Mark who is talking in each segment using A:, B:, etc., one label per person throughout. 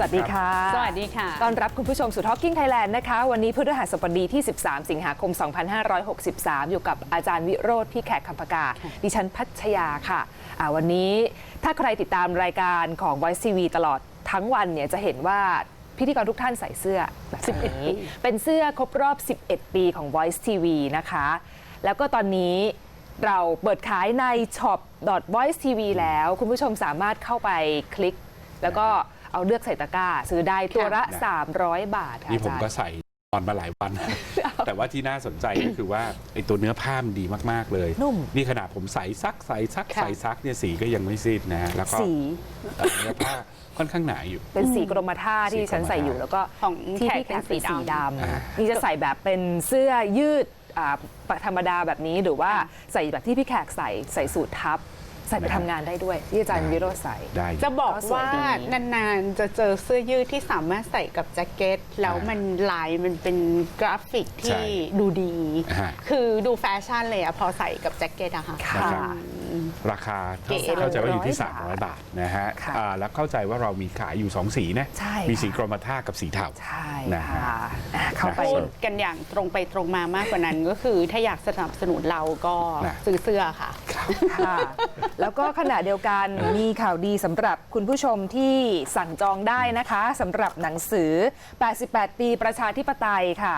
A: สวัสดีค่ะ
B: สวัสดีค่ะ
A: ต้อนรับคุณผู้ชมสู่ Talking Thailand นะคะ วันนี้พฤหัสบดีที่ 13 สิงหาคม 2563 อยู่กับอาจารย์วิโรธพี่แขกคำพกา ดิฉันพัชยาค่ะอ่าวันนี้ถ้าใครติดตามรายการของ Voice TV ตลอดทั้งวันเนี่ยจะเห็นว่าพิธีกรทุกท่านใส่เสื้อแบบนี้เป็นเสื้อครบรอบ 11 ปีของ Voice TV นะคะ แล้วก็ตอนนี้เราเปิดขายใน shop voice tv แล้ว คุณผู้ชมสามารถเข้าไปคลิก แล้วก็ เอาเลือกใส่ตะกร้า ซื้อได้ตัวละ
C: ค่ะ
A: 300 บาทค่ะ
C: นี่ผม
A: อา
C: ก็
A: จารย์
C: ใส่ตอนมาหลายวัน แต่ว่าที่น่าสนใจก็คือว่าไอ้ตัวเนื้อผ้ามันดีมาก ๆ เลย
A: นุ่ม
C: นี่ขนาดผมใส่ซักใส่ซัก
B: ค่ะ
C: ใส่ซักเนี่ยสีก็ยังไม่ซีดนะฮะแล้วก็
A: สี
C: เอ่อเนื้อผ้าค่อนข้างหนาอยู่
A: เป็นสีกรมท่าที่
C: สีกรมท่า
A: ฉันใส่อยู่แล้วก็
B: ของ
A: ที่
B: แขก
A: พี่แขก
B: เป็
A: เป็น
B: นสี
A: สีด
B: ดำ
C: อ่าำ
A: นี่จะใส่แบบเป็นเสื้อยืดอ่าธรรมดาแบบนี้หรือว่าใส่แบบที่พี่แขกใส่ใส่สูททับ ใส่ไปทำงานได้ด้วยที่อาจารย์วิโรจน์ใส่
C: ได้อยู่
B: จะบอก
A: ก็สวย
B: ว่า
A: ดี
B: นานๆ จะเจอเสื้อยืดที่สามารถใส่กับแจ็คเก็ต แล้ว
C: อ่ามั
B: มันลายมันเป็นกราฟิก
C: ใช่
B: ที่ดูดี
C: ฮะ
B: คือดูแฟชั่นเลยอะพอใส่กับแจ็คเก็ตอะค่ะ
A: ค่ะ
C: นะครับ ราคา
B: เก๋
C: เข้าใจว่าอยู่ที่
A: ร้อยบาท
C: 300 บาทนะฮะ
A: ค่ะ
C: อ่าแล้วเข้าใจว่าเรามีขายอยู่ 2 สีนะ
A: ใช่
C: มี
A: ค่ะ
C: สีกรมท่ากับสีเทา
A: ใช่
C: นะฮะ
A: ค่ะอะเข้าไป
B: พูดกันอย่างตรงไปตรงมามากกว่านั้น ก็คือถ้าอยากสนับสนุนเราก็
C: นะ
B: ซื้อเสื้อค่ะ
A: ค่ะแล้วก็ขณะเดียวกันมีข่าวดีสำหรับคุณผู้ชมที่สั่งจองได้นะคะสำหรับหนังสือ 88 ปีประชาธิปไตยค่ะ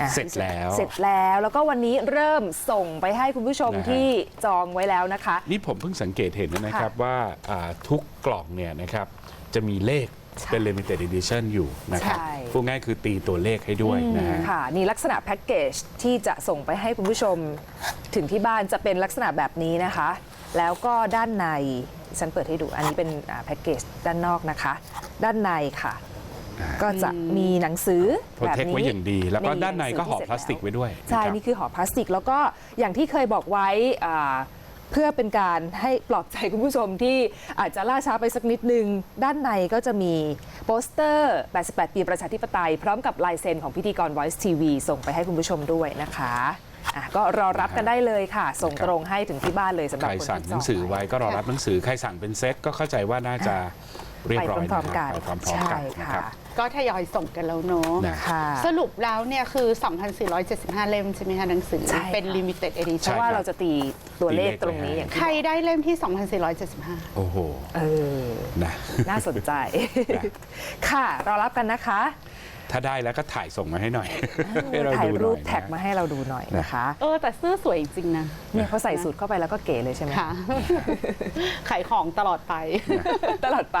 A: อะ
C: เสร็จแล้ว
A: เสร็จแล้วแล้วก็วันนี้เริ่มส่งไปให้คุณผู้ชม
C: นะฮะ
A: ที่จองไว้แล้วนะคะ
C: นี่ผมเพิ่งสังเกตเห็นนะครับว่าอ่าทุกกล่องเนี่ยนะครับจะมีเลข
A: ใช่
C: เป็น limited edition อยู่นะครับ
A: ใช่
C: พูดง่ายคือตีตัวเลขให้ด้วยนะฮะ
A: ค่ะนี่ลักษณะแพ็กเกจที่จะส่งไปให้คุณผู้ชมถึงที่บ้านจะเป็นลักษณะแบบนี้นะคะ แล้วก็ด้านในฉันเปิดให้ดูอันนี้เป็นอ่าแพ็กเกจด้านนอกนะคะ ด้านในค่ะ ก็จะมีหนังสือ
C: โปร
A: แบบ
C: เทค
A: นี้
C: ไว้อย่างดี แล้วก็
A: มี
C: ด้านในก็ห่อ
A: หงสื
C: พลาสติกไว้ด้วย
A: ใช่
C: นะครับ
A: นี่คือห่อพลาสติก แล้วก็อย่างที่เคยบอกไว้อ่าเพื่อเป็นการให้ปลอบใจคุณผู้ชมที่อาจจะล่าช้าไปสักนิดนึง ด้านในก็จะมีโปสเตอร์ 88 ปีประชาธิปไตย พร้อมกับลายเซ็นของพิธีกร Voice TV ส่งไปให้คุณผู้ชมด้วยนะคะอะก็รอรับกันได้เลยค่ะ ส่งตรงให้ถึงที่บ้านเลยสำหรับ
C: ใคร
A: คน
C: สั่ง
A: ที่
C: หนังสือไว้ก็รอรับหนังสือ ใครสั่งเป็นเซตก็เข้าใจว่าน่าจะ เรียบร้อย
A: ไปพร้อมๆกัน
C: ไปพร้อมๆ
A: ใช่
C: กันนะ
A: ค่ะ
C: ครับ
B: ก็ทยอยส่งกันแล้วเนาะ
C: นะ
A: ค่ะ
B: สรุปแล้วเนี่ยคือ 2,475 เล่มใช่ไหมคะหนังสือ
A: ใช่ค่ะ
B: เป็น limited
A: เพ
B: edition
A: ราะว่าเราจะตีตัวเลข
C: ตีเลข
A: ตรงนี้
C: ไว้ให้
A: อย่าง
B: ใคร
A: ที่บอก
B: ได้เล่มที่ 2,475
C: โอ้โห
A: เออ
C: นะ
A: น่าสนใจ
C: นะ
A: ค่ะ รอรับกันนะคะ
C: ถ้าได้แล้วก็ถ่ายส่งมาให้หน่อยให้เรา
A: ถ่าย
C: ดูห
A: รู
C: น่
A: ป
C: อย
A: แท็ก
C: นะ
A: มาให้เราดูหน่อยนะคะ
B: เออแต่เสื้อสวยจริงๆนะ
A: เนี่ยเขาใส่สูตรเข้าไปแล้วก็เก๋เลยใช่ไหม
B: ค่ะ ขายของตลอดไป
A: ตลอดไป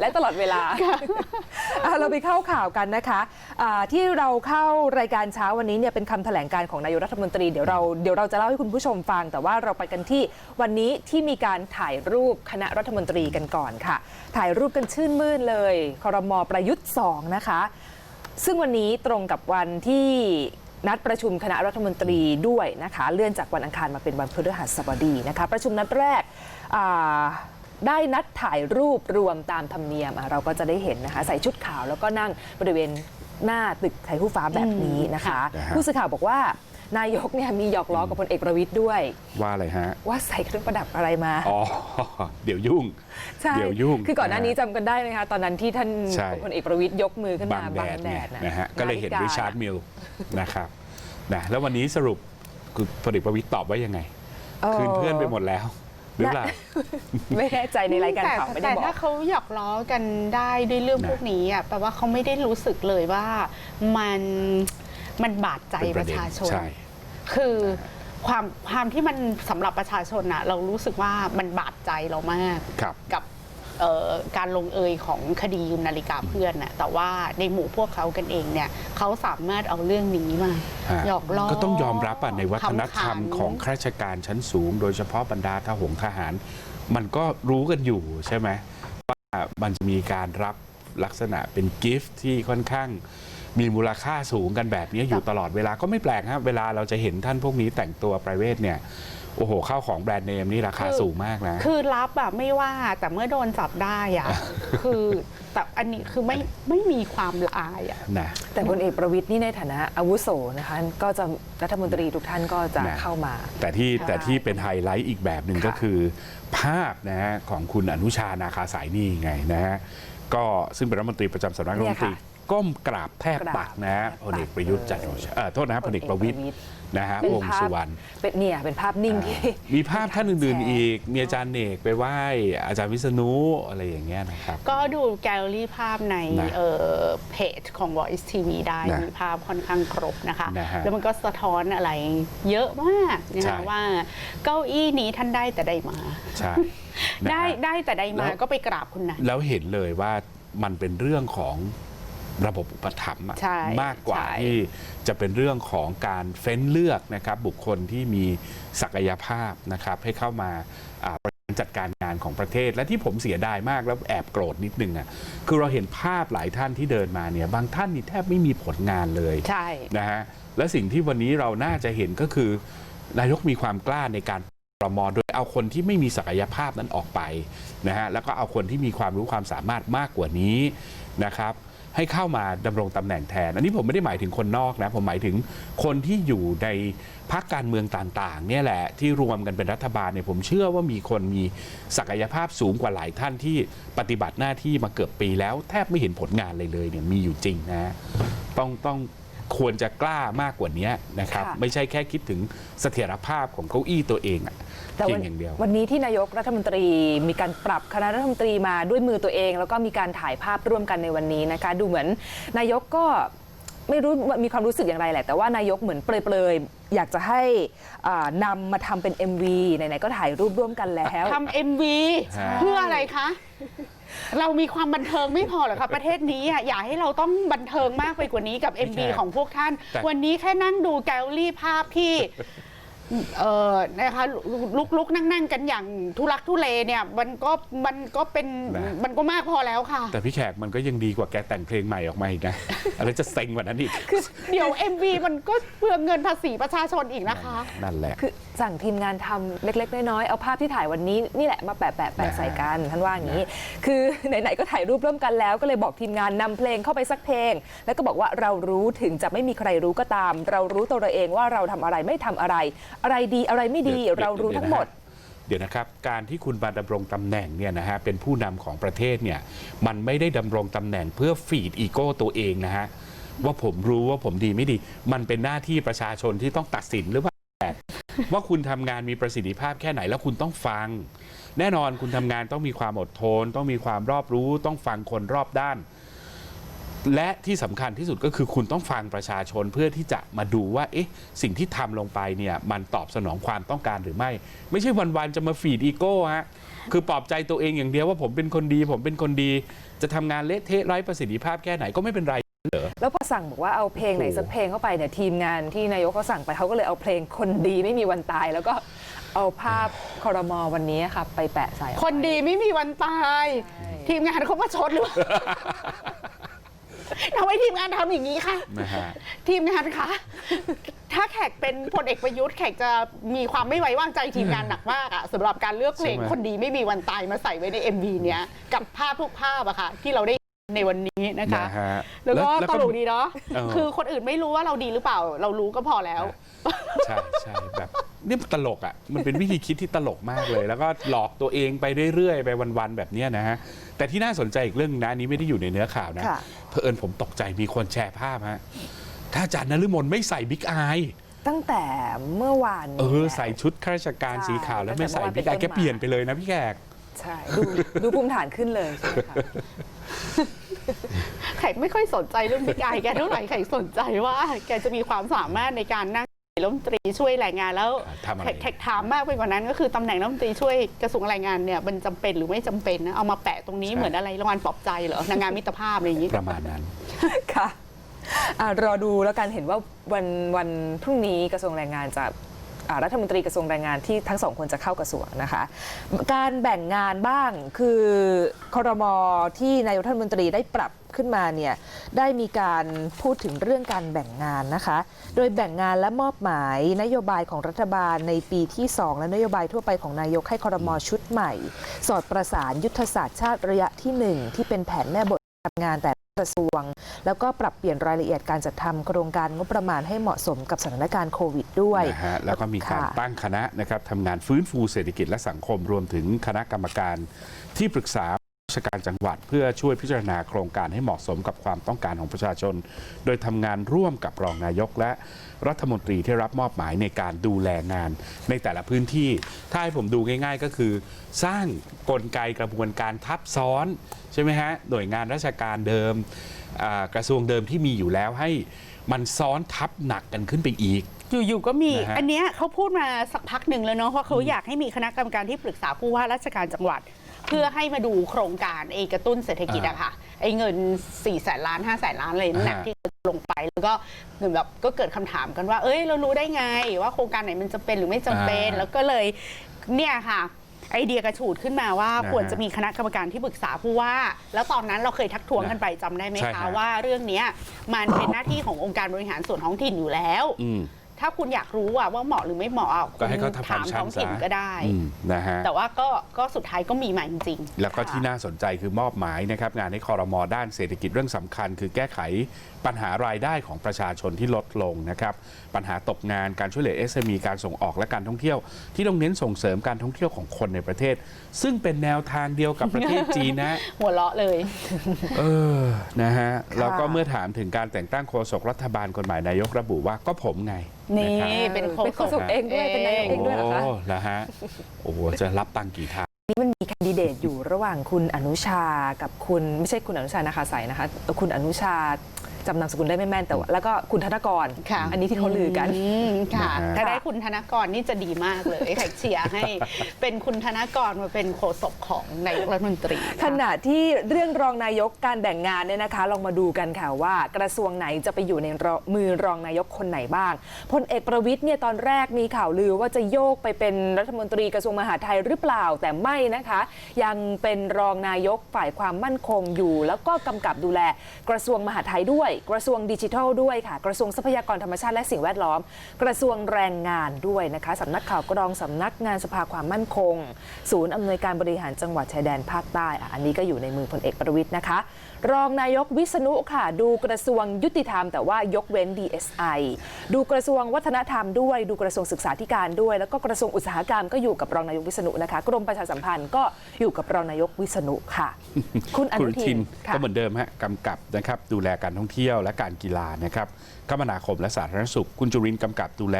A: และตลอดเวลาอะเราไปเข้าข่าวกันนะคะอ่าที่เราเข้ารายการเช้าวันนี้เนี่ยเป็นคำแถลงการของนายกรัฐมนตรีเดี๋ยวเราเดี๋ยวเราจะเล่าให้คุณผู้ชมฟัง แต่ว่าเราไปกันที่วันนี้ที่มีการถ่ายรูปคณะรัฐมนตรีกันก่อนค่ะ ถ่ายรูปกันชื่นมื่นเลยครมประยุทธ์2นะคะ ซึ่งวันนี้ตรงกับวันที่นัดประชุมคณะรัฐมนตรีด้วยนะคะเลื่อนจากวันอังคารมาเป็นวันพฤหัสบดีนะคะประชุมนัดแรกอ่าได้นัดถ่ายรูปรวมตามธรรมเนียมอะเราก็จะได้เห็นนะคะใส่ชุดขาวแล้วก็นั่งบริเวณหน้าตึกไทยคู่ฟ้าแบบนี้นะคะ
C: นะฮะ
A: ผู้สื่อข่าวบอกว่า นายกเนี่ยมีหยอกล้อกับพลเอกประวิตยด้วย
C: ว่าอะไรฮะ
A: ว่าใส่เครื่องประดับอะไรมา
C: อ๋อ เดี๋ยวยุ่ง
A: ใช่
C: เดี๋ยวยุ่ง
A: คือก่อนหน้านี้ะ
C: ฮะ
A: จำกันได้ไหมคะ ตอนนั้นที่ท่าน
C: ใช่
A: พลเอกประวิตยยกมือขึ้น
C: บั
A: มาง
C: แดด
A: แด
C: เนี่ย
A: ด
C: นะฮะ ก็เลยเห็น
A: ฬิก
C: ริชาร์ดมิลนะครับนะแล้ววันนี้สรุปคือพลเอกประวิตยตอบว่ายังไง คืนเพื่อนไปหมดแล้วหรือเปล่า
A: ไม่แน่ใจในรายการ
B: แต่
A: ข่าวไม่ได้
B: แต่
A: บอก
B: ถ้าเขาหยอกล้อกันได้ด้วยเรื่อง
C: นะ
B: พวกนี้อะแปลว่าเขาไม่ได้รู้สึกเลยว่ามัน มันบาดใจ
C: เป็น
B: ป
C: ประ
B: ระ
C: เด็น
B: ชาชน
C: ใช่
B: คือความความที่มันสำหรับประชาชนน่ะเรารู้สึกว่ามันบาดใจเรามาก
C: ครับ
B: กับเอ่อการลงเอยของคดียุนนาฬิกาเพื่อนน่ะแต่ว่าในหมู่พวกเขากันเองเนี่ยเขาสามารถเอาเรื่องนี้มา
C: ฮะ
B: หยอกล้อ
C: ก็ต้องยอมรับอะในวัฒนธรรม
B: ขำๆ
C: ของข้าราชการชั้นสูง โดยเฉพาะบรรดาทหงทหาร มันก็รู้กันอยู่ใช่ไหมว่ามันจะมีการรับลักษณะเป็นกิฟต์ที่ค่อนข้าง มีมูลค่าสูงกันแบบนี้อยู่ตลอดเวลาก็ไม่แปลกฮะเวลาเราจะเห็นท่านพวกนี้แต่งตัว p r i v a t เนี่ยโอ้โหข้าวของแบรนด์เนมนี่ราคาสูงมากนะ
B: คือรับแบบไม่ว่าแต่เมื่อโดนจับได้อะคือตแต่อันนี้คือไม่ไม่มีความละอายอะ
C: นะ
A: แต่พลเอกประวิตยนี่ในฐานะอาวุโสนะคะ ก็จะรัฐมนตรีทุกท่านก็จะ
C: นะ
A: เข้ามา
C: แต่ที่
A: ใช่
C: แต่ที่เป็นไฮไลท์อีกแบบหนึ่ง
A: ค่ะ
C: ก็คือ ภาพนะฮะของคุณอนุชานาคาสายนี่ไงนะฮะก็ซึ่งเป็นรัฐมนตรีประจำสำนักรัฐมนตรี
A: เนี่ยค่ะ
C: ก้มกราบแทบ
A: กราบ
C: ตักนะฮะ
A: แทบตัก
C: พลเอกประยุทธ์จันทร์โอชาเอ่อโทษนะฮะพลเอกประวิตย
A: พลเอกประวิตร
C: นะฮะ
A: เป็น
C: วงษ์
A: ภาพ
C: สุวรรณ
A: เป็นเนี่ยเป็นภาพนิ่งที่
C: มีภาพท่านอื่น
A: แชร์
C: ๆอีก มีอาจารย์เนกไปไหว้อาจารย์วิษณุอะไรอย่างเงี้ยนะครับ
B: ก็ดูแกลเลอรี่ภาพใน
C: นะ
B: เอ่อเพจของ Voice TV ได้
C: นะ
B: มีภาพค่อนข้างครบนะคะ
C: นะฮะ
B: แล้วมันก็สะท้อนอะไรเยอะมากนะ
C: ใช่
B: คะว่าเก้าอี้นี้ท่านได้แต่ได้มา
C: ใช่นะ
B: ได้
C: ฮะ
B: ได้แต่ได้มา
C: แล้ว
B: ก็ไปกราบคุณนะ
C: แล้วเห็นเลยว่ามันเป็นเรื่องของ ระบบอุปถัมภ์อะ
B: ใช่
C: มากกว่า
B: ใช่
C: ที่จะเป็นเรื่องของการเฟ้นเลือกนะครับบุคคลที่มีศักยภาพนะครับให้เข้ามาอ่าบริหารจัดการงานของประเทศ และที่ผมเสียดายมากแล้วแอบโกรธนิดนึงอะคือเราเห็นภาพหลายท่านที่เดินมาเนี่ยบางท่านนี่แทบไม่มีผลงานเลย
B: ใช่
C: นะฮะและสิ่งที่วันนี้เราน่าจะเห็นก็คือนายกมีความกล้าในการประมอโดยเอาคนที่ไม่มีศักยภาพนั้นออกไปนะฮะแล้วก็เอาคนที่มีความรู้ความสามารถมากกว่านี้นะครับ ให้เข้ามาดำรงตำแหน่งแทน อันนี้ผมไม่ได้หมายถึงคนนอกนะ ผมหมายถึงคนที่อยู่ในพรรคการเมืองต่างๆ เนี่ยแหละที่รวมกันเป็นรัฐบาลเนี่ยผมเชื่อว่ามีคนมีศักยภาพสูงกว่าหลายท่านที่ปฏิบัติหน้าที่มาเกือบปีแล้วแทบไม่เห็นผลงานเลยเลยเนี่ยมีอยู่จริงนะ ต้องต้อง ควรจะกล้ามากกว่านี้นะครับ
A: ค่ะ
C: ไม่ใช่แค่คิดถึงเสถียรภาพของเก้าอี้ตัวเองอะ
A: แต่
C: เพีย
A: วั
C: งอย่างเดียว
A: วันนี้ที่นายกรัฐมนตรีมีการปรับคณะรัฐมนตรีมาด้วยมือตัวเอง แล้วก็มีการถ่ายภาพร่วมกันในวันนี้นะคะ ดูเหมือนนายกก็ไม่รู้ว่ามีความรู้สึกอย่างไรแหละ แต่ว่านายกเหมือนเปรยๆ อยากจะให้อ่านำมาทำเป็น MV ไหนๆก็ถ่ายรูปร่วมกันแล้ว
B: ทำ MV
C: ใช่
B: เพื่ออะไรคะ เรามีความบันเทิงไม่พอเหรอคะประเทศนี้อะอยากให้เราต้องบันเทิงมากไปกว่านี้กับ MV ของพวกท่าน
C: แต่
B: วันนี้แค่นั่งดูแกลเลอรี่ภาพที่ เออนะคะลุกลุกนั่งนั่งๆกันอย่างทุลักทุเลเนี่ยมันก็มันก็เป็น
C: นะ
B: มันก็มากพอแล้วค่ะ
C: แต่พี่แขกมันก็ยังดีกว่าแกแต่งเพลงใหม่ออกมาอีกนะ อะไรจะเซ็งกว่านั้นอีก
B: เดี๋ยว MV มันก็เปลืองเงินภาษีประชาชนอีกนะคะ
C: นั่นแหละ
A: คือสั่งทีมงานทำเล็ก ๆ น้อยๆ เอาภาพที่ถ่ายวันนี้นี่แหละมาแปะแปะแปะ
C: นะฮะ
A: ใส่กันท่านว่าอย่างนี้ คือไหนๆก็ถ่ายรูปร่วมกันแล้ว ก็เลยบอกทีมงานนำเพลงเข้าไปสักเพลง แล้วก็บอกว่าเรารู้ถึงจะไม่มีใครรู้ก็ตาม เรารู้ตัวเราเองว่าเราทำอะไรไม่ทำอะไรอะไรดีอะไรไม่ดี
C: ดี๋ยว
A: เรารู้ทั้งหมด
C: เดี๋ยวนะครับ การที่คุณมาดำรงตำแหน่งเนี่ยนะฮะเป็นผู้นำของประเทศเนี่ยมันไม่ได้ดำรงตำแหน่งเพื่อฟีดอีโก้ตัวเองนะฮะว่าผมรู้ว่าผมดีไม่ดี มันเป็นหน้าที่ประชาชนที่ต้องตัดสินหรือว่าว่าคุณทำงานมีประสิทธิภาพแค่ไหนแล้วคุณต้องฟัง แน่นอนคุณทำงานต้องมีความอดทน ต้องมีความรอบรู้ ต้องฟังคนรอบด้าน และที่สำคัญที่สุดก็คือคุณต้องฟังประชาชนเพื่อที่จะมาดูว่าเอ๊ะสิ่งที่ทำลงไปเนี่ยมันตอบสนองความต้องการหรือไม่ ไม่ใช่วันๆจะมาฟีดอีโก้ฮะคือปลอบใจตัวเองอย่างเดียวว่าผมเป็นคนดี ผมเป็นคนดี จะทำงานเละเทะไร้ประสิทธิภาพแค่ไหนก็ไม่เป็นไร
A: แล้วพอสั่งบอกว่าเอาเพลงไหน
C: โอ้โห
A: สักเพลงเข้าไปเนี่ยทีมงานที่นายกเขาสั่งไปเขาก็เลยเอาเพลงคนดีไม่มีวันตาย แล้วก็เอาภาพคอรมอวันนี้ค่ะไปแปะใส่เอาไว้
B: คนดีไม่มีวันตาย ทีมงานเขามาชดหรือเปล่า ทำไมทีมงานทำอย่างนี้คะ
C: นะฮะ
B: ทีมงานคะ ถ้าแขกเป็นพลเอกประยุทธ์แขกจะมีความไม่ไว้วางใจทีมงานหนักมากอะสำหรับการเลือกเพลง
C: ใช่ไหม
B: คนดีไม่มีวันตายมาใส่ไว้ใน MV เนี้ย กับภาพทุกภาพอะค่ะ ที่เราได้ในวันนี้นะคะ
C: นะฮะ
B: แล้วก็ตลกดีเนาะ
C: เออ
B: คือคนอื่นไม่รู้ว่าเราดีหรือเปล่า เรารู้ก็พอแล้ว
C: ใช่ใช่แบบ นี่มันตลกอะ มันเป็นวิธีคิดที่ตลกมากเลย แล้วก็หลอกตัวเองไปเรื่อยๆ ไปวันๆแบบเนี้ยนะฮะ แต่ที่น่าสนใจอีกเรื่องนะอันนี้ไม่ได้อยู่ในเนื้อข่าวนะ
A: ค่ะ
C: เผอิญผมตกใจมีคนแชร์ภาพฮะถ้าอาจารย์นฤมลไม่ใส่บิ๊กอาย
A: ตั้งแต่เมื่อวานนี้
C: เออ
A: แล้ว
C: ใส่ชุดข้าราชการ
A: ใช่
C: สีขาวแล้วไม่ใส่
A: ตั้งแต่
C: บิ๊กอาย
A: เมื่อวาน เป็นต้น
C: แกเปลี่ยน
A: มา
C: ไปเลยนะพี่แขก
A: ใช่ดูดูภูมิฐานขึ้นเลยใช่ไหมคะ
B: แขกไม่ค่อยสนใจเรื่องบิ๊กไอแกเท่าไหร่แขกสนใจว่าแกจะมีความสามารถในการนั่ง รัฐมนตรีช่วยแรงงานแล้ว
C: ทำอะไร
B: แขกแขกถามมากไปกว่านั้น ก็คือตำแหน่งรัฐมนตรีช่วยกระทรวงแรงงานเนี่ยมันจำเป็นหรือไม่จำเป็นนะเอามาแปะตรงนี้
C: ใช่
B: เหมือนอะไรรางวัลปลอบใจเหรอนางงามมิตรภาพอะไรอย่างนี้
C: ประมาณนั้น
A: ค่ะอะ รอดูแล้วกันเห็นว่าวันวันพรุ่งนี้กระทรวงแรงงานจะอ่า รัฐมนตรีกระทรวงแรงงานที่ทั้งสองคนจะเข้ากระทรวงนะคะ การแบ่งงานบ้างคือครมที่นายกรัฐมนตรีได้ปรับขึ้นมาเนี่ยได้มีการพูดถึงเรื่องการแบ่งงานนะคะ โดยแบ่งงานและมอบหมายนโยบายของรัฐบาลในปีที่ 2 และนโยบายทั่วไปของนายกให้ครมชุดใหม่ สอดประสานยุทธศาสตร์ชาติระยะที่ 1 ที่เป็นแผนแม่บทำงานแต่ กระทรวง แล้วก็ปรับเปลี่ยนรายละเอียดการจัดทำโครงการงบประมาณให้เหมาะสมกับสถานการณ์โควิดด้วย
C: นะฮะแล้วก็มีการ
A: ค่ะ
C: ตั้งคณะนะครับทำงานฟื้นฟูเศรษฐกิจและสังคมรวมถึงคณะกรรมการที่ปรึกษา ราชการจังหวัดเพื่อช่วยพิจารณาโครงการให้เหมาะสมกับความต้องการของประชาชน โดยทำงานร่วมกับรองนายกและรัฐมนตรีที่รับมอบหมายในการดูแลงานในแต่ละพื้นที่ ถ้าให้ผมดูง่าย ๆ ก็คือ สร้างกลไกกระบวนการทับซ้อนใช่ไหมฮะหน่วยงานราชการเดิมอ่ากระทรวงเดิมที่มีอยู่แล้วให้มันซ้อนทับหนักกันขึ้นไปอีก
B: อยู่ๆก็มี
C: นะฮะ
B: อันเนี้ยเขาพูดมาสักพักหนึ่งแล้วเนาะเพราะเขาอยากให้มีคณะกรรมการที่ปรึกษาผู้ว่าราชการจังหวัด เพื่อให้มาดูโครงการเอกระตุ้นเศรษฐกิจอะค่ะไอ้เงิน4ี่แสนล้าน5้าแสนล้านอะไรนั่นนะ
C: อ่า
B: ที่ลงไปแล้วก็เหมือนแบบก็เกิดคำถามกันว่า เอ้ยเรารู้ได้ไง ว่าโครงการไหนมันจะเป็นหรือไม่จำเป็น แล้วก็เลยเนี่ยค่ะไอเดียกระฉูดขึ้นมาว่า
C: นะฮะ
B: ควรจะมีคณะกรรมการที่ปรึกษาผู้ว่า แล้วตอนนั้นเราเคยทักท้วงกันไปจำได้ไหม
C: ใช่
B: คะ
C: ฮะ
B: ว่าเรื่องเนี้ยมันเป็นหน้าที่ขององค์การบริหารส่วนท้องถิ่นอยู่แล้ว
C: อืม
B: ถ้าคุณอยากรู้อะว่าเหมาะหรือไม่เหมาะอะ
C: ก็ให้
B: คุ
C: เขา
B: ณ
C: ทำ
B: ถาม
C: ฟังก์ชัน
B: ท้องถิ่น
C: ซะ
B: ก็ได้
C: อืมนะฮะ
B: แต่ว่าก็ก็สุดท้ายก็มีมาจริงๆ
C: แล้วก็
B: ค่ะ
C: ที่น่าสนใจคือมอบหมายนะครับงานให้คอรมอด้านเศรษฐกิจเรื่องสำคัญ คือแก้ไขปัญหารายได้ของประชาชนที่ลดลงนะครับ ปัญหาตกงานการช่วยเหลือ SME การส่งออกและการท่องเที่ยว ที่ต้องเน้นส่งเสริมการท่องเที่ยวของคนในประเทศ ซึ่งเป็นแนวทางเดียวกับประเทศจีนนะ
B: หัวเราะเลย
C: เออ นะฮะ
A: ค่ะ
C: แล้วก็เมื่อถามถึงการแต่งตั้งโฆษกรัฐบาลคนใหม่นายกระบุว่าก็ผมไง
B: นี่ะ
C: ครับ
B: เป็นโฆษก
A: เป็นโฆษกเองด้วยเป็นนายกเองด้วยเหรอคะ
C: โอ้นะฮะโอ้โหจะรับตังค์กี่ทาง
A: นี่มันมีแคนดิเดตอยู่ระหว่างคุณอนุชากับคุณไม่ใช่คุณอนุชานะคะใสนะคะเอ่อคุณอนุชา จำนามสกุลได้ไม่แม่นแต่ว่าแล้วก็คุณธนกร
B: ค่ะ
A: อันนี้ที่เขาลือกัน
B: มค่ะ
C: นะฮะ
B: ถ้าได้คุณธนกรนี่จะดีมากเลยแขกเชียร์ให้เป็นคุณธนกรมาเป็นโฆษกของนายกรัฐมนตรี
A: ขณะที่เรื่องรองนายกการแบ่งงานเนี่ยนะคะลองมาดูกันค่ะว่ากระทรวงไหนจะไปอยู่ในรมือรองนายกคนไหนบ้างพลเอกประวิทย์เนี่ยตอนแรกมีข่าวลือว่าจะโยกไปเป็นรัฐมนตรีกระทรวงมหาดไทยหรือเปล่าแต่ไม่นะคะ ยังเป็นรองนายกฝ่ายความมั่นคงอยู่ แล้วก็กำกับดูแลกระทรวงมหาดไทยด้วยกระทรวงดิจิทัลด้วยค่ะ กระทรวงทรัพยากรธรรมชาติและสิ่งแวดล้อม กระทรวงแรงงานด้วยนะคะสำนักข่าวกรองสำนักงานสภาความมั่นคง ศูนย์อำนวยการบริหารจังหวัดชายแดนภาคใต้อะอันนี้ก็อยู่ในมือพลเอกประวิทย์นะคะ รองนายกวิษณุค่ะ ดูกระทรวงยุติธรรม แต่ว่ายกเว้น DSI ดูกระทรวงวัฒนธรรมด้วยดูกระทรวงศึกษาธิการด้วย แล้วก็กระทรวงอุตสาหกรรมก็อยู่กับรองนายกวิษณุนะคะกรมประชาสัมพันธ์ก็อยู่กับรองนายกวิษณุค่ะ คุณอ
C: คุ
A: นุ
C: ณ
A: ทิ
C: ทิ
A: น
C: น
A: ค่ะ
C: ก็เหมือนเดิมฮะกำกับนะครับดูแลการท่องเที่ยวและการกีฬานะครับคมนาคมและสาธารณสุข คุณจุรินทร์กำกับดูแล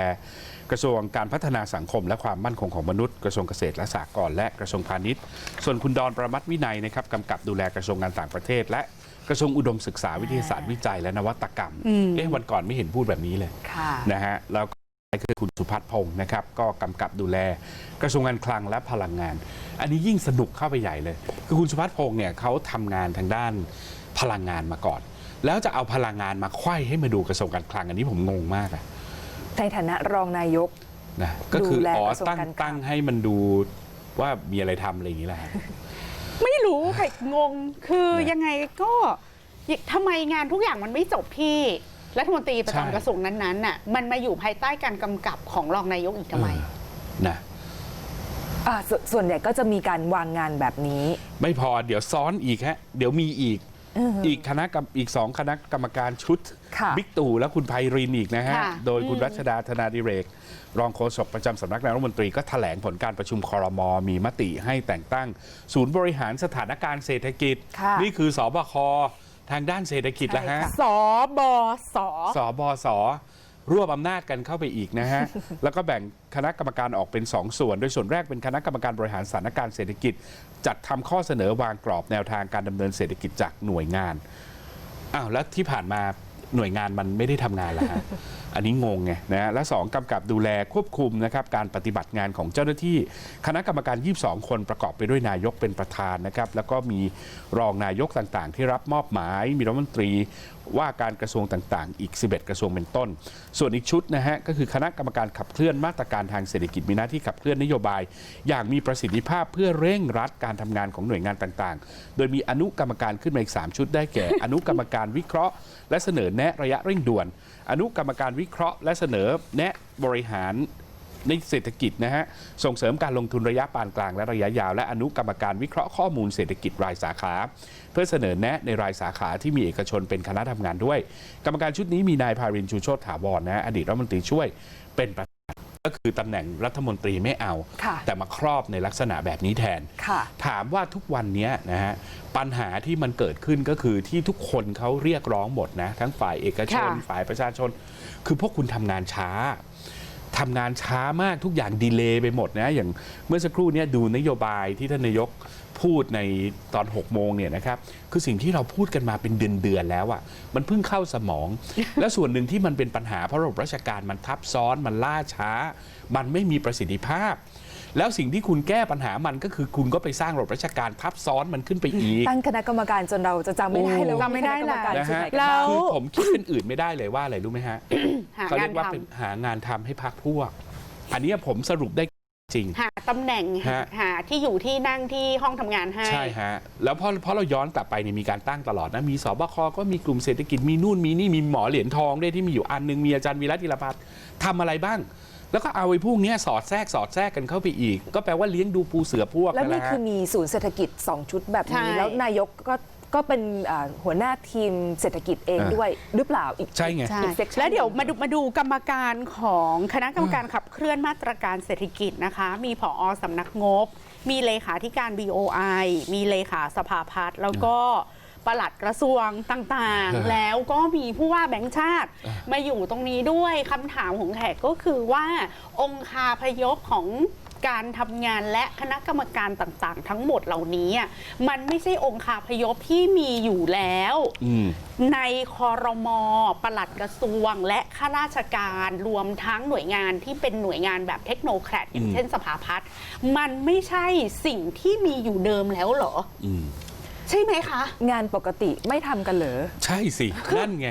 C: กระทรวงการพัฒนาสังคมและความมั่นคงของมนุษย์กระทรวงเกษตรและสหกรณ์และกระทรวงพาณิชย์ ส่วนคุณดอนประมัติวินัยนะครับกำกับดูแลกระทรวงการต่างประเทศ และกระทรวงอุดมศึกษาวิทยาศาสตร์วิจัยและนวัตกรรมเอ๊ะวันก่อนไม่เห็นพูดแบบนี้เลย
A: ค่ะ
C: นะฮะแล้วก็คือคุณสุพัฒน์พงศ์นะครับก็กำกับดูแลกระทรวงการคลังและพลังงาน อันนี้ยิ่งสนุกเข้าไปใหญ่เลย คือคุณสุพัฒน์พงศ์เนี่ยเขาทำงานทางด้านพลังงานมาก่อน แล้วจะเอาพลังงานมาไขว้ให้มาดูกระทรวงการคลังอันนี้ผมงงมากอะ
A: ในฐานะรองนายก
C: นะก็คือ
A: ดูแล
C: อ๋อก
A: ระทรวง
C: ตั้ง
A: การคลัง
C: ตั้งให้มันดูว่ามีอะไรทำอะไรอย่างนี้แหละฮะ
B: ไม่รู้ค่ะงง คือ
C: นะ
B: ยังไงก็ทำไมงานทุกอย่างมันไม่จบที่รัฐมนตรีประ
C: ใช่
B: จำกระทรวงนั้นๆน่ะมันมาอยู่ภายใต้การกำกับของรองนายกอีกทำไม
C: เออนะ
A: อ่าสส่วนใหญ่ก็จะมีการวางงานแบบนี้
C: ไม่พอเดี๋ยวซ้อนอีกฮะ เดี๋ยวมีอีก อีกคณะกรรมอีกสองคณะกรรมการชุด
A: ค่ะ
C: บิ๊กตู่และคุณไพรินอีกนะฮะ
B: ค่ะ
C: โดยคุณ
B: อืม
C: รัชดาธนาดิเรก รองโฆษกประจำสำนักนายกรัฐมนตรีก็แถลงผลการประชุมคอรมอมีมติให้แต่งตั้ง ศูนย์บริหารสถานการณ์เศรษฐกิจ
A: ค่ะ
C: นี่คือสบคทางด้านเศรษฐกิจแล้วฮะ
A: ใช่ค่ะ
B: สบส
C: สบส รวบอำนาจกันเข้าไปอีกนะฮะ แล้วก็แบ่งคณะกรรมการออกเป็น 2 ส่วน โดยส่วนแรกเป็นคณะกรรมการบริหารสถานการณ์เศรษฐกิจ จัดทำข้อเสนอวางกรอบแนวทางการดำเนินเศรษฐกิจจากหน่วยงานอ้าวแล้วที่ผ่านมาหน่วยงานมันไม่ได้ทำงานแล้วฮะ อันนี้งงไงนะฮะและสองกำกับดูแลควบคุมนะครับการปฏิบัติงานของเจ้าหน้าที่ คณะกรรมการ 22 คนประกอบไปด้วยนายกเป็นประธานนะครับแล้วก็มีรองนายกต่างๆ ที่รับมอบหมาย มีรัฐมนตรีว่าการกระทรวงต่างๆ อีก 11 กระทรวงเป็นต้น ส่วนอีกชุดนะฮะก็คือคณะกรรมการขับเคลื่อนมาตรการทางเศรษฐกิจมีหน้าที่ขับเคลื่อนนโยบาย อย่างมีประสิทธิภาพเพื่อเร่งรัดการทำงานของหน่วยงานต่างๆ โดยมีอนุกรรมการขึ้นมาอีก 3 ชุดได้แก่ อนุกรรมการวิเคราะห์ และเสนอแนะระยะเร่งด่วน อนุกรรมการวิเคราะห์และเสนอแนะบริหารในเศรษฐกิจนะฮะส่งเสริมการลงทุนระยะปานกลางและระยะยาว และอนุกรรมการวิเคราะห์ข้อมูลเศรษฐกิจรายสาขา เพื่อเสนอแนะในรายสาขาที่มีเอกชนเป็นคณะทำงานด้วย กรรมการชุดนี้มีนายพารินชูโชติถาวรนะะอดีตรัฐมนตรีช่วยเป็นประธาน ก็คือตำแหน่งรัฐมนตรีไม่เอา
A: ค่ะ
C: แต่มาครอบในลักษณะแบบนี้แทน
A: ค่ะ
C: ถามว่าทุกวันเนี้ยนะฮะปัญหาที่มันเกิดขึ้นก็คือที่ทุกคนเขาเรียกร้องหมดนะ ทั้งฝ่ายเอกชน
B: ค่ะ
C: ฝ่ายประชาชน คือพวกคุณทำงานช้าทำงานช้ามากทุกอย่างดีเลย์ไปหมดนะ อย่างเมื่อสักครู่เนี้ยดูนโยบายที่ท่านนายก พูดในตอน 6 โมงเนี่ยนะครับคือสิ่งที่เราพูดกันมาเป็นเดือนๆแล้วอะ่ะมันเพิ่งเข้าสมอง และส่วนหนึ่งที่มันเป็นปัญหาเพราะระบบราชการมันทับซ้อนมันล่าช้า มันไม่มีประสิทธิภาพ แล้วสิ่งที่คุณแก้ปัญหามันก็คือคุณก็ไปสร้างระบบราชการทับซ้อนมันขึ้นไปอีก
A: ตั้งคณะกรรมการจนเราจะจำไม่ได้เลยว่า
B: จำไม่ได้
A: คณะกรรมการ
C: นะ
A: ชุด
C: ฮะ
A: ไหนกัน
B: แล้
A: บ้าง
B: ว
C: คือผมคิดเป็นอื่นไม่ได้เลยว่าอะไรรู้ไหมฮะ
B: หา
C: เขา
B: งา
C: เรี
B: น
C: ยกว่า
B: ท
C: เป็นหางานทำให้พักพวก อันเนี้ยผมสรุปได้ จริงำ
B: หาตำแหน่ง
C: ฮะ
B: หาที่อยู่ที่นั่งที่ห้องทำงานให้
C: ใช่ฮะ แล้วพอพอเราย้อนกลับไปเนี่ยมีการตั้งตลอดนะมีสบคก็มีกลุ่มเศรษฐกิจมีนู่นมีนี่มีหมอเหรียญทองด้วยที่มีอยู่อันหนึงมีอาจารย์วีระจิรพัฒน์ทำอะไรบ้าง แล้วก็เอาไอ้พวกเนี้ยสอดแทรกสอดแทรกกันเข้าไปอีก ก็แปลว่าเลี้ยงดูปูเสือพวก
A: แล้ว
C: นั่นแห
A: นี่
C: ละฮะ
A: คือมีศูนย์เศรษฐกิจ 2 ชุดแบบ
B: ใช่
A: นี้แล้วนายกก็ ก็เป็นอ่าหัวหน้าทีมเศรษฐกิจเอง
C: อ่า
A: ด้วยหรือเปล่าอีก
C: ใช่ไง
B: ใช่
A: อีก section
B: แล้วเดี๋ยวมาดูมาดูกรรมการของคณะกรรมการขับเคลื่อนมาตรการเศรษฐกิจนะคะ มีผอสำนักงบ มีเลขาธิการ BOI มีเลขาสภาพัฒน์แล้วก็ปลัดกระทรวงต่าง
C: เออ
B: ๆแล้วก็มีผู้ว่าแบงค์ชาติมาอยู่ตรงนี้ด้วยคำถามของแขกก็คือว่าองคาพยพของ การทำงานและคณะกรรมการต่างๆ ทั้งหมดเหล่านี้อะมันไม่ใช่องคาพยพที่มีอยู่แล้ว
C: อืม
B: ในคอรมอปลัดกระทรวง และข้าราชการรวมทั้งหน่วยงานที่เป็นหน่วยงานแบบเทคโนแครดอย่าง
C: อืม
B: เช่นสภาพัฒน์มันไม่ใช่สิ่งที่มีอยู่เดิมแล้วเหรอ
C: อืม
B: ใช่ไหมคะ
A: งานปกติไม่ทำกันเหรอ
C: ใช่สิ นั่นไง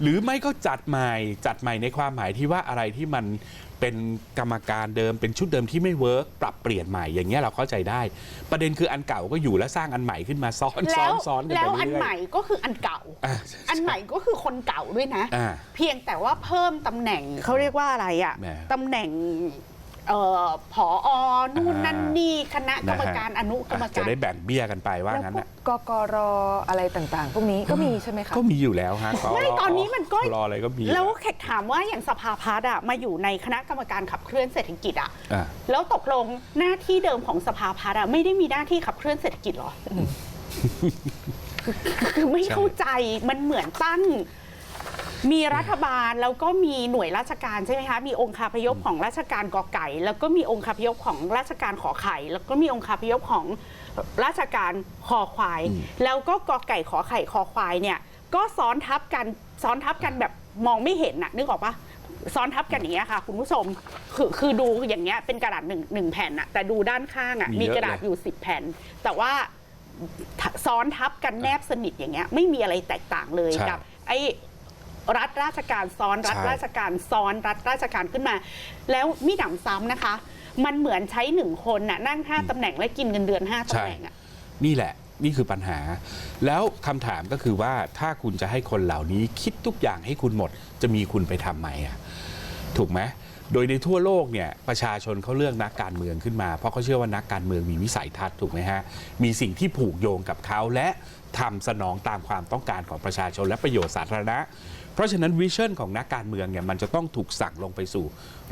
C: หรือไม่ก็จัดใหม่จัดใหม่ในความหมายที่ว่าอะไรที่มัน เป็นกรรมการเดิมเป็นชุดเดิมที่ไม่เวิร์กปรับเปลี่ยนใหม่อย่างเงี้ยเราเข้าใจได้ ประเด็นคืออันเก่าก็อยู่แล้วสร้างอันใหม่ขึ้นมาซ้อนซ้
B: แล้
C: อน
B: ว
C: ซ้อนกัน
B: แล้
C: ไป
B: วอัน
C: เรื่
B: ให
C: อย
B: ม่ก็คืออันเก่า
C: ๆอะ
B: อันใหม่ก็คือคนเก่าด้วยนะ
C: อ่า
B: เพียงแต่ว่าเพิ่มตำแหน่งเขาเรียกว่าอะไรอะ
C: แหม
B: ตำแหน่ง เอ่อผอนู่นนั่น
C: อ่านี่
B: นี่คณะกรรมการอนุกรรม
C: อะ
B: กา
C: จะ
B: ร
C: ได้แบ่งเบี้ยกันไปว่า
A: แล้ว
C: งั้น
A: พว
C: น่ะ
A: กกกรอะไรต่างๆ พวกนี้ก็มีใช่ไหมคะ
C: ก็มีอยู่แล้วฮะ
B: ไม่ตอนนี้มันก็
C: รออะไรก็มี
B: แล้วแขกถามว่าอย่างสภาพัฒน์อะมาอยู่ในคณะกรรมการขับเคลื่อนเศรษฐกิจอะ
C: อะ
B: แล้วตกลงหน้าที่เดิมของสภาพัฒน์อะไม่ได้มีหน้าที่ขับเคลื่อนเศรษฐกิจเหรออคือไม่เข้าใจมันเหมือนตั้ง มีรัฐบาลแล้วก็มีหน่วยราชการใช่ไหมคะ มีองค์คาพยพของราชการกอไก่ แล้วก็มีองค์คาพยพของราชการขอไข่ แล้วก็มีองค์คาพยพของราชการคอควาย แล้วก็กอไก่ขอไข่คอควายเนี่ยก็ซ้อนทับกันซ้อนทับกันแบบมองไม่เห็นน่ะนึกออกปะซ้อนทับกันอย่างเงี้ยค่ะ คุณผู้ชมคือคือดูอย่างเงี้ยเป็นกระดาษหนึ่งหนึ่งแผ่นน่ะแต่ดูด้านข้างอะ
C: มี
B: มี
C: เยอะ
B: กระดาษ
C: เลย
B: อยู่สิบแผ่น แต่ว่าซ้อนทับกันแนบสนิทอย่างเงี้ยไม่มีอะไรแตกต่างเลย
C: ใช่
B: กับไอ้ รัฐราชการซ้อนรัฐ
C: ใช่
B: ราชการซ้อนรัฐราชการขึ้นมา แล้วมีหนำซ้ำนะคะ มันเหมือนใช้หนึ่งคนน่ะนั่งห้าตำแหน่งและกินเงินเดือนห้าตำ
C: ใช่
B: แหน่งอะ
C: นี่แหละนี่คือปัญหา แล้วคำถามก็คือว่าถ้าคุณจะให้คนเหล่านี้คิดทุกอย่างให้คุณหมดจะมีคุณไปทำไหมอะถูกไหมโดยในทั่วโลกเนี่ยประชาชนเขาเลือกนักการเมืองขึ้นมา เพราะเขาเชื่อว่านักการเมืองมีวิสัยทัศน์ถูกไหมฮะมีสิ่งที่ผูกโยงกับเขาและทำสนองตามความต้องการของประชาชนและประโยชน์สาธารณะ เพราะฉะนั้นวิชั่นของนักการเมืองเนี่ยมันจะต้องถูกสั่งลงไปสู่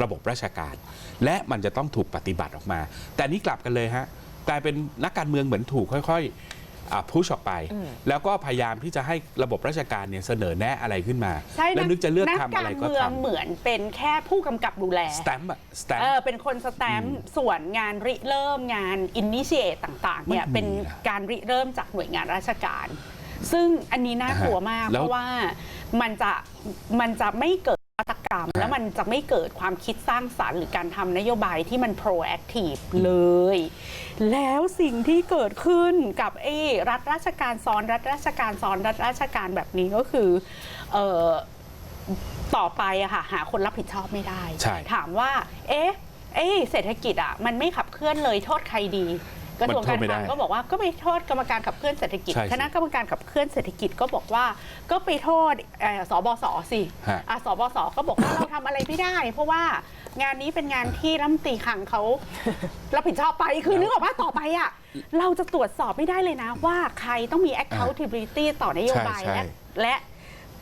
C: ระบบราชการ และมันจะต้องถูกปฏิบัติออกมา แต่นี่กลับกันเลยฮะกลายเป็นนักการเมืองเหมือนถูกค่อยๆพุชออกไป แล้วก็พยายามที่จะให้ระบบราชการเนี่ยเสนอแนะอะไรขึ้นมา
B: ใช่
C: แล้วนึกจะเลือกทำอะไรก็
B: นักการเมือง
C: ทำ
B: เหมือนเป็นแค่ผู้กำกับดูแล
C: สแตมป์อะสแตม
B: เอ
C: ป์
B: อเป็นคนสแตมป์ส่วนงานริเริ่มงานอินิเชตต่างๆเนี่ย
C: ไม่มี
B: เป็น
C: นะ
B: การริเริ่มจากหน่วยงานราชการ ซึ่งอันนี้น่ากลัวมาก
C: แล้
B: เพ
C: ว
B: ราะว่า มันจะมันจะไม่เกิดนวัตกรรม แล้วมันจะไม่เกิดความคิดสร้างสารรค์หรือการทำนโยบายที่มัน proactive เลย แล้วสิ่งที่เกิดขึ้นกับเอรัฐราชการซ้อนรัฐราชการซ้อนรัฐราชการแบบนี้ก็คือเออต่อไปอะค่ะหาคนรับผิดชอบไม่ได้
C: ใช่
B: ถามว่า เอ๊ะเอ๊ะเศรษฐกิจอะมันไม่ขับเคลื่อนเลยโทษใครดี กระทรวง
C: มันโท
B: กา
C: ษ
B: ร
C: ไม่
B: ค
C: ได้
B: ลังก็บอกว่าก็ไปโทษกรรมการขับเคลื่อนเศรษฐกิจ
C: ใช่สิ
B: คณะกรรมการขับเคลื่อนเศรษฐกิจก็บอกว่า ก็ไปโทษเอ่อสบสสิ
C: ฮะ
B: อะสบสก็บอกว่าเราทำอะไรไม่ได้ เพราะว่างานนี้เป็นงานที่รัฐมนตรีคลังเขารับผิดชอบไปคือนึกออกว่าต่อไปอะเราจะตรวจสอบไม่ได้เลยนะว่าใครต้องมี accountability ต่อนโยบาย
C: ใช่
B: และ
C: ใช่
B: และ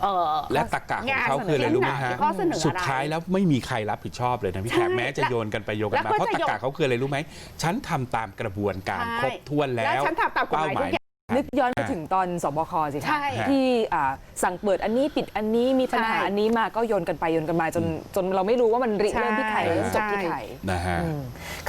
B: เอ่อ
C: และตรกกะของเขาคืออะไรรู้ไหมฮะ
B: ข้อเสนอ
C: สุด
B: อะไร
C: ท้ายแล้วไม่มีใครรับผิดชอบเลยนะพี่
B: ใช่
C: แขกแม้จะโยนกันไปโยนกันมา
B: แล้วก็
C: เพราะ
B: จะ
C: ตรกกะ
B: โยน
C: เขาคืออะไรรู้ไหมฉันทำตามกระบวนการ
B: ใช่
C: ครบถ้วนแล้ว
B: แล้วฉันทำตามกฎหมายทุกอย่าง
A: นึกย้อนไปถึงตอนสบคสิ
B: ใช่
A: คะที่อ่าสั่งเปิดอันนี้ปิดอันนี้มีปัญหา
B: ใช่
A: อันนี้มาก็โยนกันไปโยนกันมาจนจนเราไม่รู้ว่ามันริ
B: ใช่
A: เริ่มที่ใครเริ่มจบที่ใคร
C: นะฮะ
A: อืม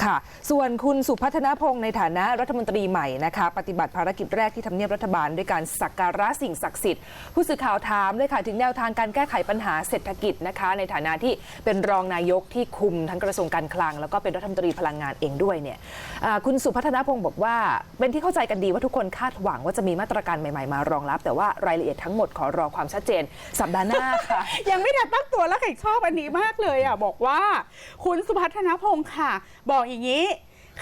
A: ค่ะ ส่วนคุณสุพัฒนพงศ์ในฐานะรัฐมนตรีใหม่นะคะ ปฏิบัติภารกิจแรกที่ทำเนียบรัฐบาลด้วยการสักการะสิ่งศักดิ์สิทธิ์ผู้สื่อข่าวถามเลยค่ะถึงแนวทางการแก้ไขปัญหาเศรษฐกิจนะคะ ในฐานะที่เป็นรองนายกที่คุมทั้งกระทรวงการคลัง แล้วก็เป็นรัฐมนตรีพลังงานเองด้วยเนี่ยอ่าคุณสุพัฒนพงศ์บอกว่าเป็นที่เข้าใจกันดีว่าทุกคนคาดหวังว่าจะมีมาตรการใหม่ๆ มารองรับ แต่ว่ารายละเอียดทั้งหมดขอรอความชัดเจน สัปดาห์หน้าค่ะ
B: ยังไม่ได้ตั้งตัวแล้วใครชอบอันนี้มากเลยอะบอกว่า คุณสุพัฒนพงศ์ค่ะ บอกอย่างนี้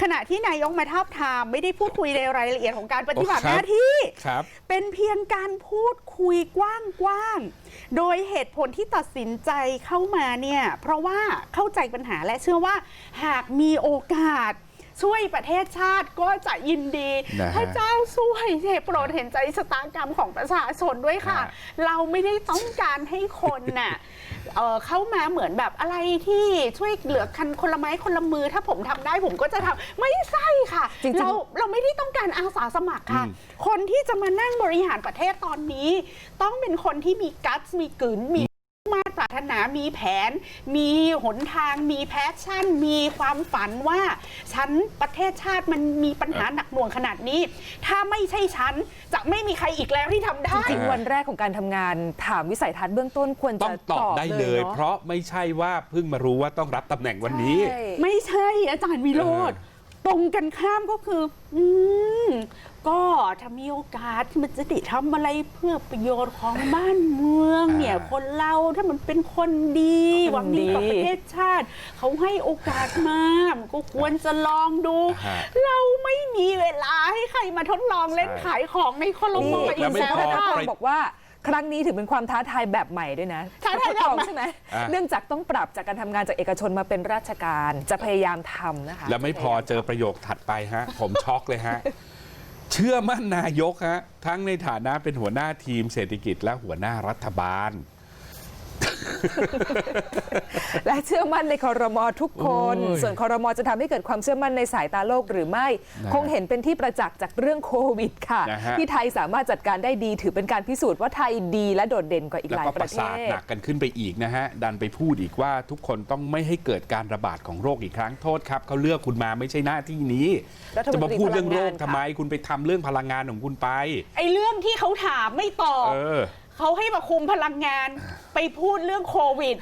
B: ขณะที่นายกมาทาบทามไม่ได้พูดคุยในรายละเอียดของการปฏิบัติ
C: โอ้
B: ห
C: ครับ
B: น้าที่
C: ครับ
B: เป็นเพียงการพูดคุยกว้างๆ โดยเหตุผลที่ตัดสินใจเข้ามาเนี่ย เพราะว่าเข้าใจปัญหาและเชื่อว่าหากมีโอกาส ช่วยประเทศชาติก็จะยินดี
C: นะฮะ
B: พระเจ้าช่วยเทโปรดเห็นใจชะตากรรมของประชาชนด้วยค่ะ
C: ฮะ
B: เราไม่ได้ต้องการให้คนน่ะเอ่อเข้ามาเหมือนแบบอะไรที่ช่วยเหลือกันคนละไม้คนละมือ ถ้าผมทำได้ผมก็จะทำไม่ใช่ค่ะ
A: จริงๆ
B: เราเราไม่ได้ต้องการอาสาสมัครค่ะ
C: อืม
B: คนที่จะมานั่งบริหารประเทศตอนนี้ ต้องเป็นคนที่มีกัตมีกลืนมี มีแผน มีหนทาง มีแพชชั่น มีความฝันว่า ฉันประเทศชาติมันมีปัญหาหนักหน่วงขนาดนี้ ถ้าไม่ใช่ฉันจะไม่มีใครอีกแล้วที่ทำได้
A: จริงๆวันแรกของการทำงานถามวิสัยทัศน์เบื้องต้นควร
C: ต้
A: จะ
C: องตอบได้เลย
A: นอะ
C: เพราะไม่ใช่ว่าเพิ่งมารู้ว่าต้องรับตำแหน่งวันนี้
A: ใช่
B: ไม่ใช่อาจารย์วิโรธ
C: เออ
B: ตรงกันข้ามก็คือ อืม ก็ถ้ามีโอกาสที่มันจะได้ทำอะไรเพื่อประโยชน์ของบ้านเมืองเนี่ยคนเราถ้ามันเป็นคนดี
A: คนดี
B: หวังดีต่อประเทศชาติ เขาให้โอกาสมามันก็ควรจะลองดู
C: ฮะ
B: เราไม่มีเวลาให้ใครมาทดลองเล่น
C: ใช่
B: ขายของในคอล
A: นี่
B: มอ
C: แล้วไม่
B: อีก
C: พอ
B: แล้ว
A: คุณ
B: ค่ะ
A: สุพัฒนพงศ์บอกว่าครั้งนี้ถือเป็นความท้าทายแบบใหม่ด้วยนะ
B: ท้าทายแบบใหม่
A: ทดลองใช่ไหม
C: อะ
A: เนื่องจากต้องปรับจากการทำงานจากเอกชนมาเป็นราชการจะพยายามทำนะคะ
C: แล้วไม่พอเจอประโยคถัดไปฮะ ผมช็อกเลยฮะ เชื่อมั่นนายกฮะทั้งในฐานะเป็นหัวหน้าทีมเศรษฐกิจและหัวหน้ารัฐบาล
A: และเชื่อมั่นในคอรมอทุกคน
C: โอ้ย
A: ส่วนคอรมอจะทำให้เกิดความเชื่อมั่นในสายตาโลกหรือไม่
C: นะฮะ
A: คงเห็นเป็นที่ประจักษ์จากเรื่องโควิดค่ะ
C: นะฮะ
A: ที่ไทยสามารถจัดการได้ดีถือเป็นการพิสูจน์ว่าไทยดีและโดดเด่นกว่าอีก
C: แล้ว
A: หลาย
C: ก็
A: ป
C: ประ
A: ระเท
C: สาท
A: ศ
C: หนักกันขึ้นไปอีกนะฮะ ดันไปพูดอีกว่าทุกคนต้องไม่ให้เกิดการระบาดของโรคอีกครั้งโทษครับเขาเลือกคุณมาไม่ใช่หน้าที่นี้
A: รัฐมนตรี
C: จะมาพูดเรื่องโรค
A: พลังงาน
C: ทำไม คุณไปทำเรื่องพลังงานของคุณไป
B: ไอ้เรื่องที่เขาถามไม่ตอบ
C: เออ
B: เขาให้มาคุมพลังงานไปพูดเรื่องโควิด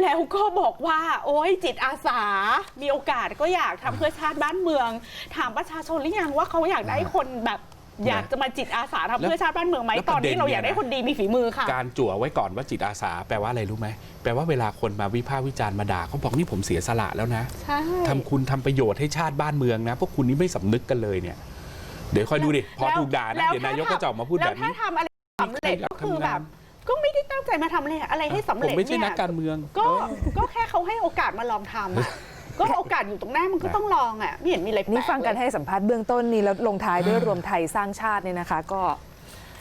B: แล้วก็บอกว่า โอ้ยจิตอาสา มีโอกาสก็อยากทำเพื่อชาติบ้านเมือง ถามประชาชนหรือยังว่าเขาอยากได้คนแบบอยากจะมาจิตอาสาทำเพื่อชาติบ้านเมืองไหม
C: แล้ว
B: ต
C: ป
B: อน
C: ระเด็น
B: นี้เราอยากได้
C: เนี่ยนะ
B: คนดีมีฝีมือค่ะ
C: การจั่วไว้ก่อนว่าจิตอาสา แปลว่าอะไรรู้ไหมแปลว่าเวลาคนมาวิพากษ์วิจารณ์มาด่าเขาบอกนี่ผมเสียสละแล้วนะ
B: ใช่
C: ทำคุณทำประโยชน์ให้ชาติบ้านเมืองนะ พวกคุณนี่ไม่สำนึกกันเลยเนี่ย เดี๋ยวคอยดูดิ พอ
B: แล้ว
C: ถูกด่านะ
B: แล้ว
C: เดี๋ยวนายกก็จะออกมาพูดแบบ
B: แล้วถ้า
C: นี้
B: ทำอะไร สำเร็จ
C: ใครอยาก
B: ก็คือ
C: ทำงาน
B: แบบ ก็ไม่ได้ตั้งใจมาทำอะไรอะไรให้สำ
C: ผม
B: เร็จ
C: ไม่ใช่
B: เนี่
C: นั
B: ย
C: กการเมือง
B: ก็
C: เออ
B: ก็แค่เขาให้โอกาสมาลองทำอะก็โอกาสอยู่ตรงหน้ามันก็ต้องลองอะไม่เห็นมีอะไรแปล
A: นี่ฟังกัน
B: เลย
A: ให้สัมภาษณ์เบื้องต้นนี่แล้วลงท้ายด้วยรวมไทยสร้างชาติเนี่ยนะคะ ก็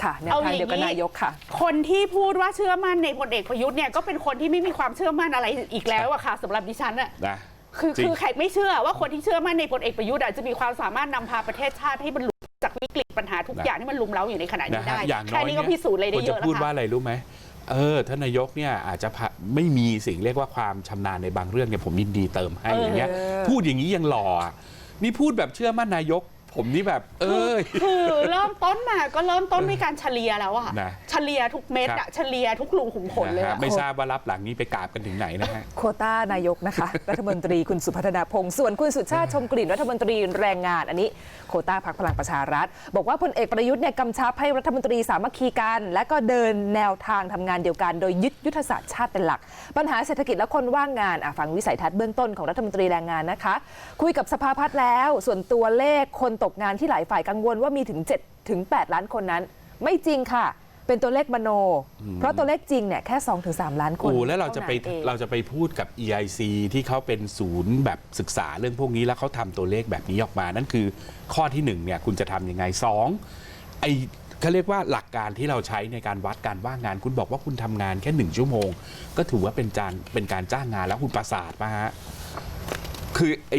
A: ค่ะแนว
B: เอา
A: ทาง
B: อย่างนี้
A: เดียวกับนายกค่ะ
B: คนที่พูดว่าเชื่อมั่นในพลเอกประยุทธ์เนี่ยก็เป็นคนที่ไม่มีความเชื่อมั่นอะไรอีกแล้วอะค่ะสำหรับดิฉันอะ
C: นะ
B: คือ
C: จริง
B: คือแขกไม่เชื่อว่าคนที่เชื่อมั่นในพลเอกประยุทธ์อะจะมีความสามารถนำพาประเทศชาติให้บรรลุจากวิกฤตปัญหาทุกอย่างที่มันลุมเร้าอยู่ในขณะ
C: นะ
B: นี้
C: ฮะ
B: ได้
C: อย่างน้
B: แค่
C: อย
B: นี้
C: เนี่
B: ก็พิสูจน์อะไร
C: ค
B: ได้
C: น
B: เย
C: จะ
B: อะ
C: พูด
B: แล้ว
C: ว่า
B: ค่ะ
C: อะไรรู้ไหมเออท่านนายกเนี่ยอาจจะพะไม่มีสิ่งเรียกว่าความชำนาญในบางเรื่องเนี่ยผมยินดีเติมให้
B: เออ
C: อย่างเงี้ย
A: เออ
C: พูดอย่างนี้ยังหล่ออะนี่พูดแบบเชื่อมั่นนายก ผผมนี่แบบ เอ้ย
B: คือเริ่มต้นมาก็เริ่มต้นด้วยการเฉลี่ยแล้วอะ
C: นะ
B: เฉลี่ยทุกเม็ด
C: ครั
B: อะ
C: บ
B: เฉลี่ยทุกรูขุมขนเลย
C: นะฮะ
B: อะ
C: ไม่ทราบว่ารับหลังนี้ไปกราบกันถึงไหนนะฮะ
A: โควต้านายกนะคะ รัฐมนตรีคุณสุพัฒนาพงศ์ส่วนคุณสุชาติชมกลิ่นรัฐมนตรีแรงงาน อันนี้โควต้าพักพลังประชารัฐ บอกว่าพลเอกประยุทธ์เนี่ยกำชับให้รัฐมนตรีสามัคคีกัน และก็เดินแนวทางทำงานเดียวกัน โดยยึดยุทธศาสตร์ชาติเป็นหลัก ปัญหาเศรษฐกิจและคนว่างงานอะฟังวิสัยทัศน์เบื้องต้นของรัฐมนตรีแรงงานนะคะ คุยกับสภาพัฒน์แล้ว ส่วนตัวเลขคนตกงานที่หลายฝ่ายกังวลว่ามีถึง7ถึง8ล้านคนนั้น ไม่จริงค่ะ เป็นตัวเลขมโน เพราะตัวเลขจริงเนี่ยแค่2ถึง3ล้านคน
C: โอ้แล้วเราจะไป
A: ท่นั้นอง
C: เราจะไปพูดกับ EIC ที่เขาเป็นศูนย์แบบศึกษาเรื่องพวกนี้แล้วเขาทำตัวเลขแบบนี้ออกมา นั่นคือข้อที่หนึ่งเนี่ยคุณจะทำยังไงสองไอเขาเรียกว่าหลักการที่เราใช้ในการวัดการว่างงาน คุณบอกว่าคุณทำงานแค่หนึ่งชั่วโมง ก็ถือว่าเป็นการเป็นการจ้างงานแล้วคุณประสาทปะฮะคือไอ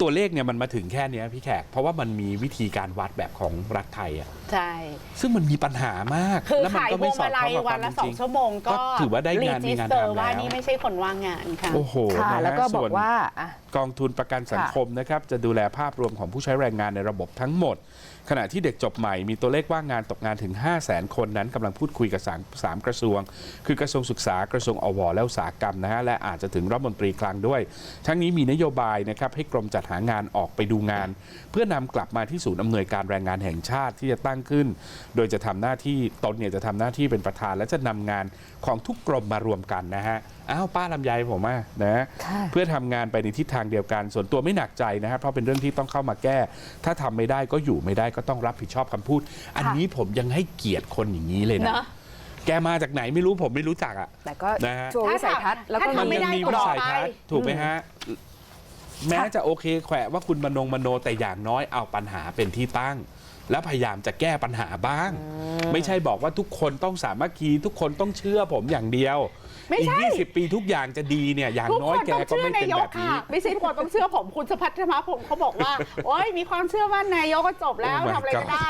C: ตัวเลขเนี่ยมันมาถึงแค่เนี้ยพี่แขก เพราะว่ามันมีวิธีการวัดแบบของรัฐไทยอะ
B: ใช่
C: ซึ่งมันมีปัญหามาก
B: คือ
C: แล้วมั
B: ขาย
C: ก็
B: พ
C: ไม่
B: วง
C: สอ
B: มา
C: ด
B: ลั
C: คล้อง
B: ย
C: กับ
B: วั
C: ควานม
B: ละ
C: เป็น
B: สอ
C: จ
B: ง
C: ริง
B: ชั่วโมงก็
C: ก็ถือว่าได้งานมีงาน
B: รีจิสเตอร์
C: ทำ
B: ว่า
C: แล้ว
B: นี่ไม่ใช่คนว่างงานค่ะ
C: โอ้โห
A: ค่ะ
C: นะฮะ
A: แล้วก็บ
C: ส่
A: อ
C: วน
A: กว่าอะ
C: กองทุนประกันสังคมนะครับจะดูแลภาพรวมของผู้ใช้แรงงานในระบบทั้งหมด ขณะที่เด็กจบใหม่มีตัวเลขว่างงานตกงานถึง 5 0 0แสนคนนั้นกำลังพูดคุยกับสามสามกระทรวง คือกระทรวงศึกษากระทรวงอวและอุตสาหกรรมนะฮะและอาจจะถึงรัฐมนตรีคลังด้วย ทั้งนี้มีนโยบายนะครับให้กรมจัดหางานออกไปดูงาน เพื่อนำกลับมาที่ศูนย์อำนวยการแรงงานแห่งชาติที่จะตั้งขึ้น โดยจะทำหน้าที่ตนเนี่ยจะทำหน้าที่เป็นประธาน และจะนำงานของทุกกรมมารวมกันนะฮะ อ้าวป้าลำไยผมอะนะ
A: ค่ะ
C: เพื่อทำงานไปในทิศทางเดียวกัน ส่วนตัวไม่หนักใจนะครับเพราะเป็นเรื่องที่ต้องเข้ามาแก้ ถ้าทำไม่ได้ก็อยู่ไม่ได้ก็ต้องรับผิดชอบคำพูด อันนี้ผมยังให้เกียรติคนอย่างนี้เลยนะ
B: เนอะ
C: แกมาจากไหนไม่รู้ผมไม่รู้จักอะ
A: แต่ก็
C: นะฮะ
A: โชว์วิสัยทัศน์แล้วก็
B: ถ้า
C: มั
B: ทำไม่
C: ยั
B: ได้
C: มี
B: ก็
C: วิ
B: บอก
C: สัย
B: ไป
C: ทัศน์ถูกไหมฮะแม้จะโอเคแขวะว่าคุณมโนมโนแต่อย่างน้อยเอาปัญหาเป็นที่ตั้ง แล้วพยายามจะแก้ปัญหาบ้าง ไม่ใช่บอกว่าทุกคนต้องสามัคคีทุกคนต้องเชื่อผมอย่างเดียว
B: ไม่
C: อีก
B: ใช่
C: 20 ปีทุกอย่างจะดีเนี่ยอย่าง
B: ทุก
C: น้อ
B: ค
C: ย
B: น
C: แก
B: ต้อง
C: ก็
B: เชื่อ
C: ไม่
B: นา
C: เป็น
B: ย
C: แบ
B: ก
C: บ
B: ค่ะ
C: นี้
B: ไม่ใช่ทุกคนต้องเชื่อผมคุณสุพัฒนมาผมเขาบอกว่า โอ้ยมีความเชื่อว่านายกก็จบแล้ว
C: Oh my
B: ทำอะไรก็
C: God
B: ได้